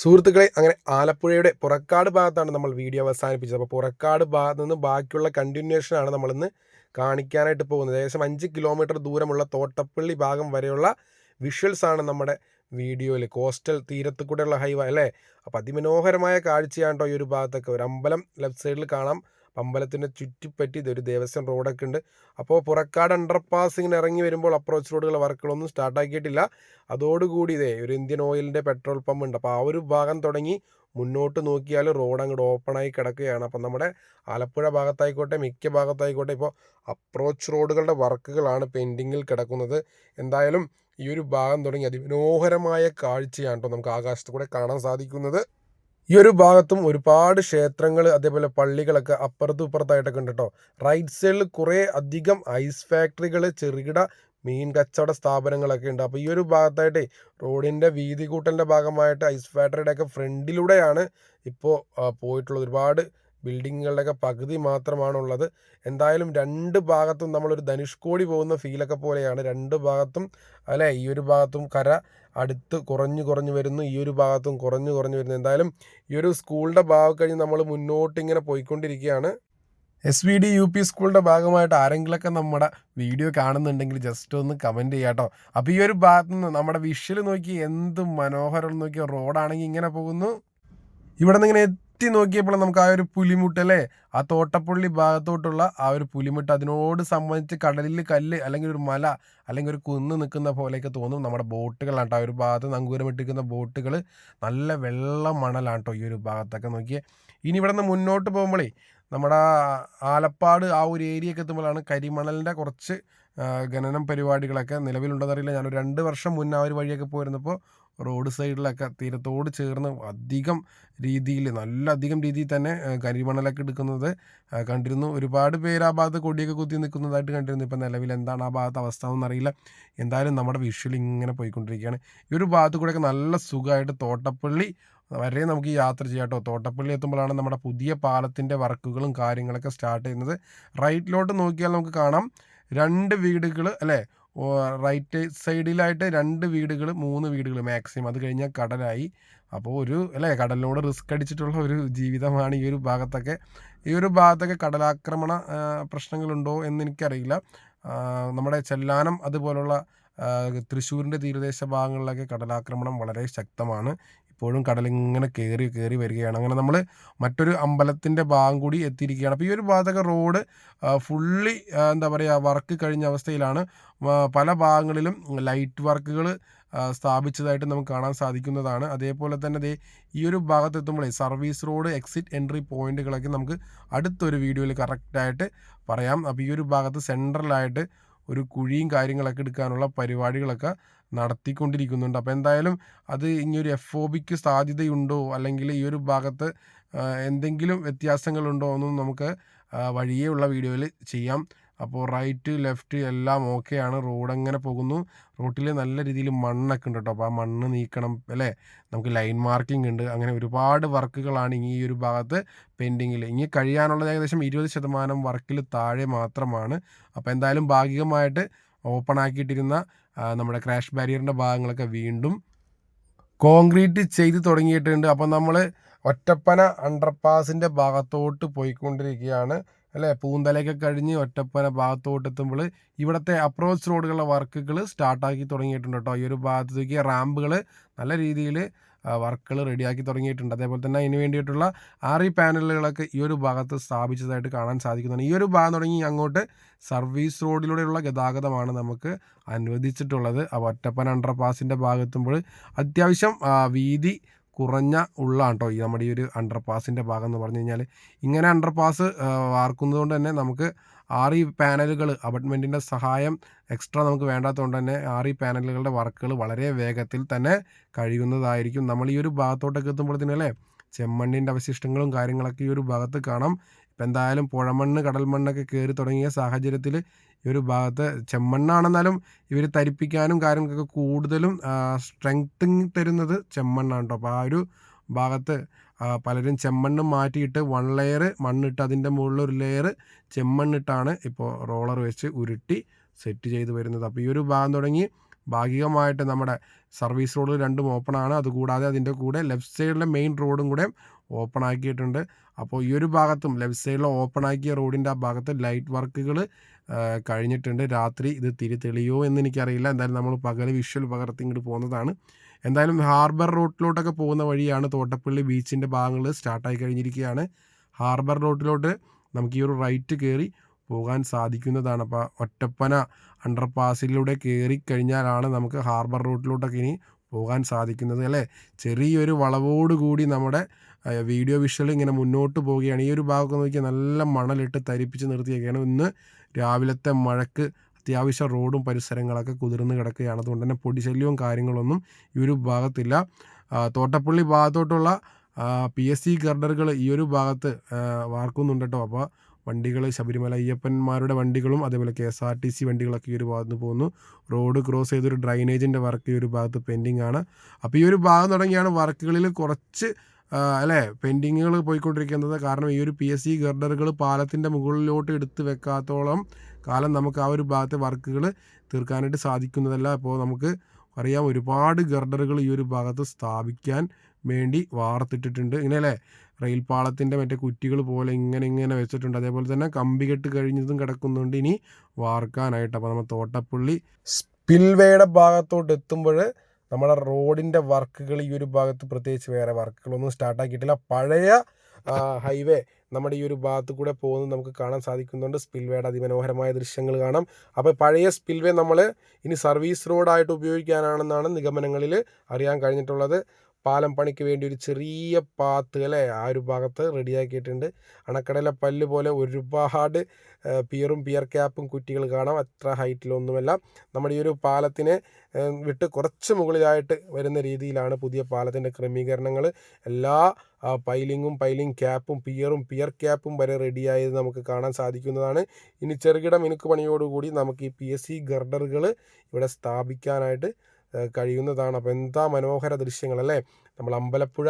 സുഹൃത്തുക്കളെ അങ്ങനെ ആലപ്പുഴയുടെ പുറക്കാട് ഭാഗത്താണ് നമ്മൾ വീഡിയോ അവസാനിപ്പിച്ചത്. അപ്പോൾ പുറക്കാട് ഭാഗത്ത് നിന്ന് ബാക്കിയുള്ള കണ്ടിന്യൂഷനാണ് നമ്മളിന്ന് കാണിക്കാനായിട്ട് പോകുന്നത്. ഏകദേശം അഞ്ച് കിലോമീറ്റർ ദൂരമുള്ള തോട്ടപ്പള്ളി ഭാഗം വരെയുള്ള വിഷ്വൽസ് ആണ് നമ്മുടെ വീഡിയോയിൽ. കോസ്റ്റൽ തീരത്ത് കൂടെയുള്ള ഹൈവ അല്ലേ? അപ്പോൾ അതിമനോഹരമായ കാഴ്ചയാണ് കേട്ടോ ഈ ഒരു ഭാഗത്തൊക്കെ. ഒരു അമ്പലം ലെഫ്റ്റ് സൈഡിൽ കാണാം. അമ്പലത്തിന്റെ ചുറ്റിപ്പറ്റി ഇതൊരു ദേവസ്വം റോഡൊക്കെ ഉണ്ട്. അപ്പോൾ പുറക്കാട് അണ്ടർ പാസിങ്ങിന് ഇറങ്ങി വരുമ്പോൾ അപ്രോച്ച് റോഡുകളുടെ വർക്കുകളൊന്നും സ്റ്റാർട്ടാക്കിയിട്ടില്ല അതോടുകൂടി ഇതേ ഒരു ഇന്ത്യൻ ഓയിലിന്റെ പെട്രോൾ പമ്പ് ഉണ്ട്. അപ്പോൾ ആ ഒരു ഭാഗം തുടങ്ങി മുന്നോട്ട് നോക്കിയാൽ റോഡ് അങ്ങോട്ട് ഓപ്പണായി കിടക്കുകയാണ്. അപ്പം നമ്മുടെ ആലപ്പുഴ ഭാഗത്തായിക്കോട്ടെ മിക്ക ഭാഗത്തായിക്കോട്ടെ ഇപ്പോൾ അപ്രോച്ച് റോഡുകളുടെ വർക്കുകളാണ് പെൻഡിങ്ങിൽ കിടക്കുന്നത്. എന്തായാലും ഈ ഒരു ഭാഗം തുടങ്ങി അതിമനോഹരമായ കാഴ്ചയാണ് കേട്ടോ നമുക്ക് ആകാശത്ത് കൂടെ കാണാൻ സാധിക്കുന്നത്. ഈ ഒരു ഭാഗത്തും ഒരുപാട് ക്ഷേത്രങ്ങൾ അതേപോലെ പള്ളികളൊക്കെ അപ്പുറത്തും ഇപ്പുറത്തായിട്ടൊക്കെ ഉണ്ട് കേട്ടോ റൈറ്റ് സൈഡിൽ കുറേ അധികം ഐസ് ഫാക്ടറികൾ ചെറുകിട മീൻ കച്ചവട സ്ഥാപനങ്ങളൊക്കെ ഉണ്ട്. അപ്പോൾ ഈ ഒരു ഭാഗത്തായിട്ടേ റോഡിന്റെ വീതി കൂട്ടലിന്റെ ഭാഗമായിട്ട് ഐസ് ഫാക്ടറിയുടെ ഒക്കെ ഫ്രണ്ടിലൂടെയാണ് ഇപ്പോൾ പോയിട്ടുള്ളത്. ഒരുപാട് ബിൽഡിങ്ങുകളുടെയൊക്കെ പകുതി മാത്രമാണുള്ളത്. എന്തായാലും രണ്ട് ഭാഗത്തും നമ്മളൊരു ധനുഷ്കോടി പോകുന്ന ഫീലൊക്കെ പോലെയാണ്. രണ്ട് ഭാഗത്തും അല്ലേ? ഈ ഒരു ഭാഗത്തും കര അടുത്ത് കുറഞ്ഞു കുറഞ്ഞു വരുന്നു ഈ ഒരു ഭാഗത്തും കുറഞ്ഞു കുറഞ്ഞു വരുന്നു. എന്തായാലും ഈ ഒരു സ്കൂളിന്റെ ഭാഗം കഴിഞ്ഞ് നമ്മൾ മുന്നോട്ട് ഇങ്ങനെ പോയിക്കൊണ്ടിരിക്കുകയാണ്. S V D U P സ്കൂളിന്റെ ഭാഗമായിട്ട് ആരെങ്കിലൊക്കെ നമ്മുടെ വീഡിയോ കാണുന്നുണ്ടെങ്കിൽ ജസ്റ്റ് ഒന്ന് കമന്റ് ചെയ്യാം കേട്ടോ അപ്പോൾ ഈ ഒരു ഭാഗത്ത് നിന്ന് നമ്മുടെ വിഷ്വൽ നോക്കി എന്ത് മനോഹരം നോക്കിയ റോഡാണെങ്കിൽ ഇങ്ങനെ പോകുന്നു. ഇവിടെ നിന്ന് ഇങ്ങനെ എത്തി നോക്കിയപ്പോൾ നമുക്ക് ആ ഒരു പുലിമുട്ട് അല്ലേ? ആ തോട്ടപ്പള്ളി ഭാഗത്തോട്ടുള്ള ആ ഒരു പുലിമുട്ട് അതിനോട് സംബന്ധിച്ച് കടലിൽ കല്ല് അല്ലെങ്കിൽ ഒരു മല അല്ലെങ്കിൽ ഒരു കുന്ന് നിൽക്കുന്ന പോലെയൊക്കെ തോന്നും. നമ്മുടെ ബോട്ടുകളാണ് കേട്ടോ. ആ ഒരു ഭാഗത്ത് നങ്കൂരമിട്ടിരിക്കുന്ന ബോട്ടുകൾ നല്ല വെള്ള മണലാണ് കേട്ടോ ഈ ഒരു ഭാഗത്തൊക്കെ നോക്കിയേ. ഇനി ഇവിടെ നിന്ന് മുന്നോട്ട് പോകുമ്പോഴേ നമ്മുടെ ആലപ്പാട് ആ ഒരു ഏരിയയൊക്കെ എത്തുമ്പോഴാണ് കരിമണലിന്റെ കുറച്ച് ഖനനം പരിപാടികളൊക്കെ നിലവിലുണ്ടെന്നറിയില്ല ഞാനൊരു രണ്ട് വർഷം മുന്നേ ആ ഒരു വഴിയൊക്കെ പോയിരുന്നപ്പോൾ റോഡ് സൈഡിലൊക്കെ തീരത്തോട് ചേർന്ന് അധികം രീതിയിൽ നല്ല അധികം രീതിയിൽ തന്നെ കരിമണലൊക്കെ എടുക്കുന്നത് കണ്ടിരുന്നു. ഒരുപാട് പേര് ആ ഭാഗത്ത് കൊടിയൊക്കെ കുത്തി നിൽക്കുന്നതായിട്ട് കണ്ടിരുന്നു. ഇപ്പം നിലവിൽ എന്താണ് ആ ഭാഗത്ത് അവസ്ഥ എന്നറിയില്ല എന്തായാലും നമ്മുടെ വിഷ്വൽ ഇങ്ങനെ പോയിക്കൊണ്ടിരിക്കുകയാണ്. ഈ ഒരു ഭാഗത്ത് കൂടെയൊക്കെ നല്ല സുഖമായിട്ട് തോട്ടപ്പള്ളി വരെ നമുക്ക് യാത്ര ചെയ്യാം കേട്ടോ. തോട്ടപ്പള്ളി എത്തുമ്പോഴാണ് നമ്മുടെ പുതിയ പാലത്തിന്റെ വർക്കുകളും കാര്യങ്ങളൊക്കെ സ്റ്റാർട്ട് ചെയ്യുന്നത്. റൈറ്റിലോട്ട് നോക്കിയാൽ നമുക്ക് കാണാം. രണ്ട് വീടുകൾ അല്ലേ? റൈറ്റ് സൈഡിലായിട്ട് രണ്ട് വീടുകൾ മൂന്ന് വീടുകൾ മാക്സിമം. അത് കഴിഞ്ഞാൽ കടലായി. അപ്പോൾ ഒരു അല്ലേ കടലിനോട് റിസ്ക് അടിച്ചിട്ടുള്ള ഒരു ജീവിതമാണ് ഈ ഒരു ഭാഗത്തൊക്കെ. ഈ ഒരു ഭാഗത്തൊക്കെ കടലാക്രമണ പ്രശ്നങ്ങളുണ്ടോ എന്ന് എനിക്കറിയില്ല നമ്മുടെ ചെല്ലാനം അതുപോലുള്ള തൃശ്ശൂരിന്റെ തീരദേശ ഭാഗങ്ങളിലൊക്കെ കടലാക്രമണം വളരെ ശക്തമാണ്. ഇപ്പോഴും കടലിങ്ങനെ കയറി കയറി വരികയാണ്. അങ്ങനെ നമ്മൾ മറ്റൊരു അമ്പലത്തിന്റെ ഭാഗം കൂടി എത്തിയിരിക്കുകയാണ്. അപ്പോൾ ഈ ഒരു ഭാഗത്തൊക്കെ റോഡ് ഫുള്ളി എന്താ പറയുക വർക്ക് കഴിഞ്ഞ അവസ്ഥയിലാണ്. പല ഭാഗങ്ങളിലും ലൈറ്റ് വർക്കുകൾ സ്ഥാപിച്ചതായിട്ട് നമുക്ക് കാണാൻ സാധിക്കുന്നതാണ്. അതേപോലെ തന്നെ ദേ ഈ ഒരു ഭാഗത്ത് എത്തുമ്പോഴേ സർവീസ് റോഡ് എക്സിറ്റ് എൻട്രി പോയിന്റുകളൊക്കെ നമുക്ക് അടുത്തൊരു വീഡിയോയിൽ കറക്റ്റായിട്ട് പറയാം. അപ്പോൾ ഈ ഒരു ഭാഗത്ത് സെൻട്രലായിട്ട് ഒരു കുഴിയും കാര്യങ്ങളൊക്കെ എടുക്കാനുള്ള പരിപാടികളൊക്കെ നടത്തിക്കൊണ്ടിരിക്കുന്നുണ്ട്. അപ്പോൾ എന്തായാലും അത് ഇനി ഒരു എഫ് ഒ ബിക്ക് സാധ്യതയുണ്ടോ? അല്ലെങ്കിൽ ഈ ഒരു ഭാഗത്ത് എന്തെങ്കിലും വ്യത്യാസങ്ങളുണ്ടോ എന്നും നമുക്ക് വഴിയേ ഉള്ള വീഡിയോയിൽ ചെയ്യാം. അപ്പോൾ റൈറ്റ് ലെഫ്റ്റ് എല്ലാം ഓക്കെയാണ് റോഡ് അങ്ങനെ പോകുന്നു. റോട്ടിൽ നല്ല രീതിയിൽ മണ്ണൊക്കെ ഉണ്ട് കേട്ടോ. അപ്പോൾ ആ മണ്ണ് നീക്കണം അല്ലേ? നമുക്ക് ലൈൻ മാർക്കിംഗ് ഉണ്ട്. അങ്ങനെ ഒരുപാട് വർക്കുകളാണ് ഈ ഒരു ഭാഗത്ത് പെൻഡിങ്ങിൽ. ഇനി കഴിയാനുള്ളത് ഏകദേശം ഇരുപത് ശതമാനം വർക്കിൽ താഴെ മാത്രമാണ്. അപ്പോൾ എന്തായാലും ഭാഗികമായിട്ട് ഓപ്പൺ ആക്കിയിട്ടിരുന്ന നമ്മുടെ ക്രാഷ് ബാരിയറിന്റെ ഭാഗങ്ങളൊക്കെ വീണ്ടും കോൺക്രീറ്റ് ചെയ്ത് തുടങ്ങിയിട്ടുണ്ട്. അപ്പം നമ്മൾ ഒറ്റപ്പന അണ്ടർപാസിന്റെ ഭാഗത്തോട്ട് പോയിക്കൊണ്ടിരിക്കുകയാണ്. അല്ലേ? പൂന്തലയൊക്കെ കഴിഞ്ഞ് ഒറ്റപ്പന ഭാഗത്തോട്ട് എത്തുമ്പോൾ ഇവിടുത്തെ അപ്രോച്ച് റോഡുകളുടെ വർക്കുകൾ സ്റ്റാർട്ടാക്കി തുടങ്ങിയിട്ടുണ്ട് കേട്ടോ. ഈ ഒരു ഭാഗത്തേക്ക് റാമ്പുകൾ നല്ല രീതിയിൽ വർക്കുകൾ റെഡിയാക്കി തുടങ്ങിയിട്ടുണ്ട്. അതേപോലെ തന്നെ അതിന് വേണ്ടിയിട്ടുള്ള ഇ പാനലുകളൊക്കെ ഈ ഒരു ഭാഗത്ത് സ്ഥാപിച്ചതായിട്ട് കാണാൻ സാധിക്കുന്നുണ്ട്. ഈ ഒരു ഭാഗം തുടങ്ങി അങ്ങോട്ട് സർവീസ് റോഡിലൂടെയുള്ള ഗതാഗതമാണ് നമുക്ക് അനുവദിച്ചിട്ടുള്ളത്. ഒറ്റപ്പൻ ഒറ്റപ്പന അണ്ടർ പാസിന്റെ ഭാഗത്തുമ്പോൾ അത്യാവശ്യം വീതി കുറഞ്ഞ ഉള്ളാണ് കേട്ടോ ഈ നമ്മുടെ ഈ ഒരു അണ്ടർ പാസിന്റെ ഭാഗം എന്ന് പറഞ്ഞു കഴിഞ്ഞാൽ ഇങ്ങനെ അണ്ടർ പാസ് വാർക്കുന്നത് കൊണ്ട് തന്നെ നമുക്ക് ആർ പാനലുകൾ അപ്പാർട്ട്മെന്റിന്റെ സഹായം എക്സ്ട്രാ നമുക്ക് വേണ്ടാത്തതുകൊണ്ട് തന്നെ ആർ പാനലുകളുടെ വർക്കുകൾ വളരെ വേഗത്തിൽ തന്നെ കഴിയുന്നതായിരിക്കും. നമ്മൾ ഈ ഒരു ഭാഗത്തോട്ടൊക്കെ എത്തുമ്പോഴത്തേനല്ലേ ചെമ്മണ്ണിന്റെ അവശിഷ്ടങ്ങളും കാര്യങ്ങളൊക്കെ ഈ ഒരു ഭാഗത്ത് കാണാം. ഇപ്പം എന്തായാലും പുഴമണ്ണ് കടൽ മണ്ണൊക്കെ കയറി തുടങ്ങിയ സാഹചര്യത്തിൽ ഈ ഒരു ഭാഗത്ത് ചെമ്മണ്ണാണെന്നാലും ഇവർ തരിപ്പിക്കാനും കാര്യങ്ങൾക്കൊക്കെ കൂടുതലും സ്ട്രെങ്ത്തിങ് തരുന്നത് ചെമ്മണ്ണാണ് കേട്ടോ. അപ്പോൾ ആ ഒരു ഭാഗത്ത് പലരും ചെമ്മണ്ണ് മാറ്റിയിട്ട് വൺ ലെയർ മണ്ണിട്ട് അതിന്റെ മുകളിൽ ഒരു ലെയർ ചെമ്മണ്ണിട്ടാണ് ഇപ്പോൾ റോളർ വെച്ച് ഉരുട്ടി സെറ്റ് ചെയ്ത് വരുന്നത്. അപ്പോൾ ഈ ഒരു ഭാഗം തുടങ്ങി ഭാഗികമായിട്ട് നമ്മുടെ സർവീസ് റോഡ് രണ്ടും ഓപ്പണാണ് അതുകൂടാതെ അതിന്റെ കൂടെ ലെഫ്റ്റ് സൈഡിലെ മെയിൻ റോഡും കൂടെ ഓപ്പൺ ആക്കിയിട്ടുണ്ട് അപ്പോൾ ഈ ഒരു ഭാഗത്തും ലെഫ്റ്റ് സൈഡിലെ ഓപ്പൺ ആക്കിയ റോഡിന്റെ ആ ഭാഗത്ത് ലൈറ്റ് വർക്കുകൾ കഴിഞ്ഞിട്ടുണ്ട്. രാത്രി ഇത് തിരി തെളിയോ എന്ന് എനിക്കറിയില്ല. എന്തായാലും നമ്മൾ പകൽ വിഷ്വൽ പകർത്തി ഇങ്ങോട്ട് പോകുന്നതാണ്. എന്തായാലും ഹാർബർ റോട്ടിലോട്ടൊക്കെ പോകുന്ന വഴിയാണ് തോട്ടപ്പള്ളി ബീച്ചിന്റെ ഭാഗങ്ങൾ സ്റ്റാർട്ടായി കഴിഞ്ഞിരിക്കുകയാണ്. ഹാർബർ റോട്ടിലോട്ട് നമുക്ക് ഈ ഒരു റൈറ്റ് കയറി പോകാൻ സാധിക്കുന്നതാണ്. അപ്പോൾ ഒറ്റപ്പന അണ്ടർപാസിലൂടെ കയറി കഴിഞ്ഞാലാണ് നമുക്ക് ഹാർബർ റോട്ടിലോട്ടൊക്കെ ഇനി പോകാൻ സാധിക്കുന്നത് അല്ലേ? ചെറിയൊരു വളവോടുകൂടി നമ്മുടെ വീഡിയോ വിഷ്വൽ ഇങ്ങനെ മുന്നോട്ട് പോവുകയാണ്. ഈ ഒരു ഭാഗമൊക്കെ നോക്കിയാൽ നല്ല മണലിട്ട് തരിപ്പിച്ച് നിർത്തിയൊക്കെയാണ്. ഇന്ന് രാവിലത്തെ മഴക്ക് അത്യാവശ്യം റോഡും പരിസരങ്ങളൊക്കെ കുതിർന്ന് കിടക്കുകയാണ്. അതുകൊണ്ട് തന്നെ പൊടിശല്യവും കാര്യങ്ങളൊന്നും ഈ ഒരു ഭാഗത്തില്ല. തോട്ടപ്പള്ളി ഭാഗത്തോട്ടുള്ള പി എസ് സി ഗർഡറുകൾ ഈ ഒരു ഭാഗത്ത് വാർക്കുന്നുണ്ട് കേട്ടോ. അപ്പോൾ വണ്ടികൾ ശബരിമല അയ്യപ്പന്മാരുടെ വണ്ടികളും അതേപോലെ K S R T C വണ്ടികളൊക്കെ ഈ ഒരു ഭാഗത്ത് പോകുന്നു. റോഡ് ക്രോസ് ചെയ്തൊരു ഡ്രൈനേജിന്റെ വർക്ക് ഈ ഒരു ഭാഗത്ത് പെൻഡിങ് ആണ് അപ്പോൾ ഈ ഒരു ഭാഗം തുടങ്ങിയാണ് വർക്കുകളിൽ കുറച്ച് അല്ലേ? പെൻഡിങ്ങുകൾ പോയിക്കൊണ്ടിരിക്കുന്നത്. കാരണം ഈ ഒരു പി എസ് സി ഗർഡറുകൾ പാലത്തിന്റെ മുകളിലോട്ട് എടുത്ത് വെക്കാത്തോളം കാലം നമുക്ക് ആ ഒരു ഭാഗത്തെ വർക്കുകൾ തീർക്കാനായിട്ട് സാധിക്കുന്നതല്ല. അപ്പോൾ നമുക്ക് അറിയാം ഒരുപാട് ഗർഡറുകൾ ഈ ഒരു ഭാഗത്ത് സ്ഥാപിക്കാൻ വേണ്ടി വാർത്തിട്ടിട്ടുണ്ട്. ഇങ്ങനെയല്ലേ? റെയിൽ പാളത്തിന്റെ മറ്റേ കുറ്റികൾ പോലെ ഇങ്ങനെ ഇങ്ങനെ വെച്ചിട്ടുണ്ട്. അതേപോലെ തന്നെ കമ്പി കെട്ട് കഴിഞ്ഞതും കിടക്കുന്നുണ്ട് ഇനി വാർക്കാനായിട്ട്. അപ്പോൾ നമ്മൾ തോട്ടപ്പള്ളി സ്പിൽവേയുടെ ഭാഗത്തോട്ട് എത്തുമ്പോൾ നമ്മുടെ റോഡിന്റെ വർക്കുകൾ ഈ ഒരു ഭാഗത്ത് പ്രത്യേകിച്ച് വേറെ വർക്കുകളൊന്നും സ്റ്റാർട്ടാക്കിയിട്ടില്ല പഴയ ഹൈവേ നമ്മുടെ ഈ ഒരു ഭാഗത്ത് കൂടെ പോകുന്നത് നമുക്ക് കാണാൻ സാധിക്കുന്നുണ്ട്. സ്പിൽവേയുടെ അതിമനോഹരമായ ദൃശ്യങ്ങൾ കാണാം. അപ്പോൾ പഴയ സ്പിൽവേ നമ്മൾ ഇനി സർവീസ് റോഡായിട്ട് ഉപയോഗിക്കാനാണെന്നാണ് നിഗമനങ്ങളിൽ അറിയാൻ കഴിഞ്ഞിട്ടുള്ളത്. പാലം പണിക്ക് വേണ്ടി ഒരു ചെറിയ പാത്ത് അല്ലേ? ആ ഒരു ഭാഗത്ത് റെഡിയാക്കിയിട്ടുണ്ട് അണക്കടയിലെ പല്ല് പോലെ ഒരുപാട് പിയറും പിയർ ക്യാപ്പും കുറ്റികൾ കാണാം. അത്ര ഹൈറ്റിലൊന്നുമല്ല നമ്മുടെ ഈ ഒരു പാലത്തിനെ വിട്ട് കുറച്ച് മുകളിലായിട്ട് വരുന്ന രീതിയിലാണ് പുതിയ പാലത്തിന്റെ ക്രമീകരണങ്ങൾ. എല്ലാ പൈലിങ്ങും പൈലിംഗ് ക്യാപ്പും പിയറും പിയർ ക്യാപ്പും വരെ റെഡിയായത് നമുക്ക് കാണാൻ സാധിക്കുന്നതാണ്. ഇനി ചെറുകിട മിനുക്ക് പണിയോടുകൂടി നമുക്ക് ഈ പി എസ് സി ഗർഡറുകൾ ഇവിടെ സ്ഥാപിക്കാനായിട്ട് കഴിയുന്നതാണ്. അപ്പോൾ എന്താ മനോഹര ദൃശ്യങ്ങൾ അല്ലേ? നമ്മൾ അമ്പലപ്പുഴ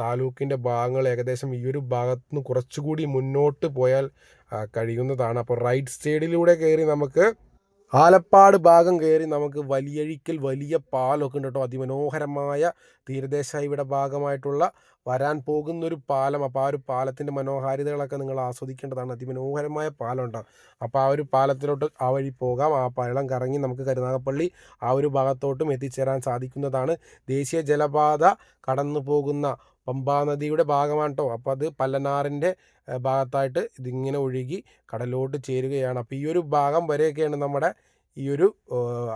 താലൂക്കിന്റെ ഭാഗങ്ങൾ ഏകദേശം ഈ ഒരു ഭാഗത്ത് നിന്ന് കുറച്ചുകൂടി മുന്നോട്ട് പോയാൽ കഴിയുന്നതാണ്. അപ്പോൾ റൈറ്റ് സൈഡിലൂടെ കയറി നമുക്ക് ആലപ്പാട് ഭാഗം കയറി നമുക്ക് വലിയഴിക്കൽ വലിയ പാലൊക്കെ ഉണ്ട് കേട്ടോ. അതിമനോഹരമായ തീരദേശ ഇവിടെ ഭാഗമായിട്ടുള്ള വരാൻ പോകുന്നൊരു പാലം അപ്പോൾ ആ ഒരു പാലത്തിന്റെ മനോഹാരിതകളൊക്കെ നിങ്ങൾ ആസ്വദിക്കേണ്ടതാണ്. അതിമനോഹരമായ പാലം ഉണ്ടാകും അപ്പോൾ ആ ഒരു പാലത്തിലോട്ട് ആ വഴി പോകാം. ആ പാലം കറങ്ങി നമുക്ക് കരുനാഗപ്പള്ളി ആ ഒരു ഭാഗത്തോട്ടും എത്തിച്ചേരാൻ സാധിക്കുന്നതാണ്. ദേശീയ ജലപാത കടന്നു പോകുന്ന പമ്പാ നദിയുടെ ഭാഗമാണ് കേട്ടോ അപ്പോൾ അത് പല്ലനാറിന്റെ ഭാഗത്തായിട്ട് ഇതിങ്ങനെ ഒഴുകി കടലോട്ട് ചേരുകയാണ്. അപ്പോൾ ഈ ഒരു ഭാഗം വരെയൊക്കെയാണ് നമ്മുടെ ഈ ഒരു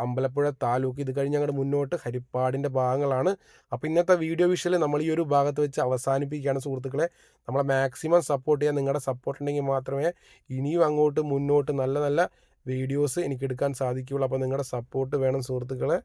അമ്പലപ്പുഴ താലൂക്ക് ഇത് കഴിഞ്ഞ് അങ്ങോട്ട് മുന്നോട്ട് ഹരിപ്പാടിന്റെ ഭാഗങ്ങളാണ്. അപ്പോൾ ഇന്നത്തെ വീഡിയോ വിഷയിൽ നമ്മൾ ഈ ഒരു ഭാഗത്ത് വെച്ച് അവസാനിപ്പിക്കുകയാണ് സുഹൃത്തുക്കളെ. നമ്മളെ മാക്സിമം സപ്പോർട്ട് ചെയ്യാൻ നിങ്ങളുടെ സപ്പോർട്ട് ഉണ്ടെങ്കിൽ മാത്രമേ ഇനിയും അങ്ങോട്ട് മുന്നോട്ട് നല്ല നല്ല വീഡിയോസ് എനിക്ക് എടുക്കാൻ സാധിക്കുകയുള്ളൂ. അപ്പോൾ നിങ്ങളുടെ സപ്പോർട്ട് വേണം സുഹൃത്തുക്കളെ.